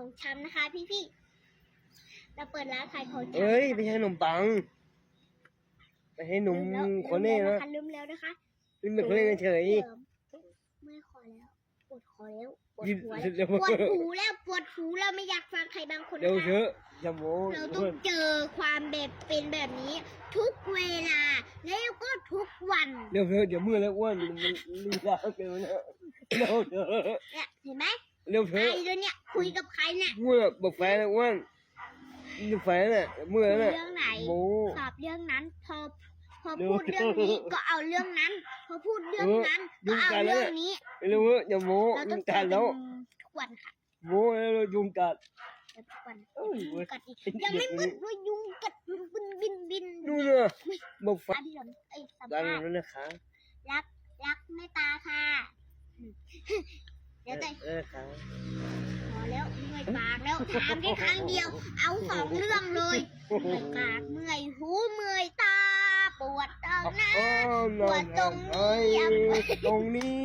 ของชำนะคะ พี่ๆเราเปิดร้านขายของชำเอ้ยไม่ใช่ขนมปังไม่ให้หนุ่มลืแล้วคนนี้ลืมนะแล้วลืมแล้วนะคะนี่เป็นคนนี้เฉยไม่ขอแล้วปวดคอแล้วปวดยิ้มหัวเดี๋ยวปวดหูแล้วปวดหูแล้วไม่อยากฟังใครบางคนเดี๋ยวนะคะเถอะอย่าโม้เราต้องเจอความแบบเป็นแบบนี้ ทุกเวลาแล้วก็ทุกวันเดี๋ยวเถอะเดี๋ยวมือแล้วอ้วนมันมันลีลาเกินแล้วเร็วเถอะเนี่ยเห็นไหม เร็วใคเถรอะด้วยเนี่ยคุยกับใครเนี่ยมือบอกแฟนแล้วอ้วนนี่แฟนน่ะมือคุยน่ะเรื่องไหนโม้ตอบเรื่องนั้นพอพอเดี๋ยวพูดเรื่องนี้ก็เอาเรื่องนั้น พอพูดเรื่องนั้นเออยุ่ก็งเอากันแล้วเรื่องนี้เร็วเถอะอย่าโม้เรายุต้องงเจกัอนกัแล้วนทุกวันค่ะโม้แล้วยุงกัดเจอทุกวันเอ้ยยุงกัดอีกยังไม่มืดว่ายุงกัดบินบินบินบินดูเนี่ยบอกแฟอนธิษฐานไอ้ยสัมดังภาษณ์นั้นนะคะรักรักแม่ตาค่ะ อืมเดี๋ยวแต่เออค่ะพอแล้วเมื่อยปากแล้วถามแค่ครั้งเดียว เอาสองเรื่องเลยเมื่อยปากเมื่อยหูเมื่อยตา ปวดตรงหน้าอ๋อนอนปวดตรงนี้ไอ้ตรงนี้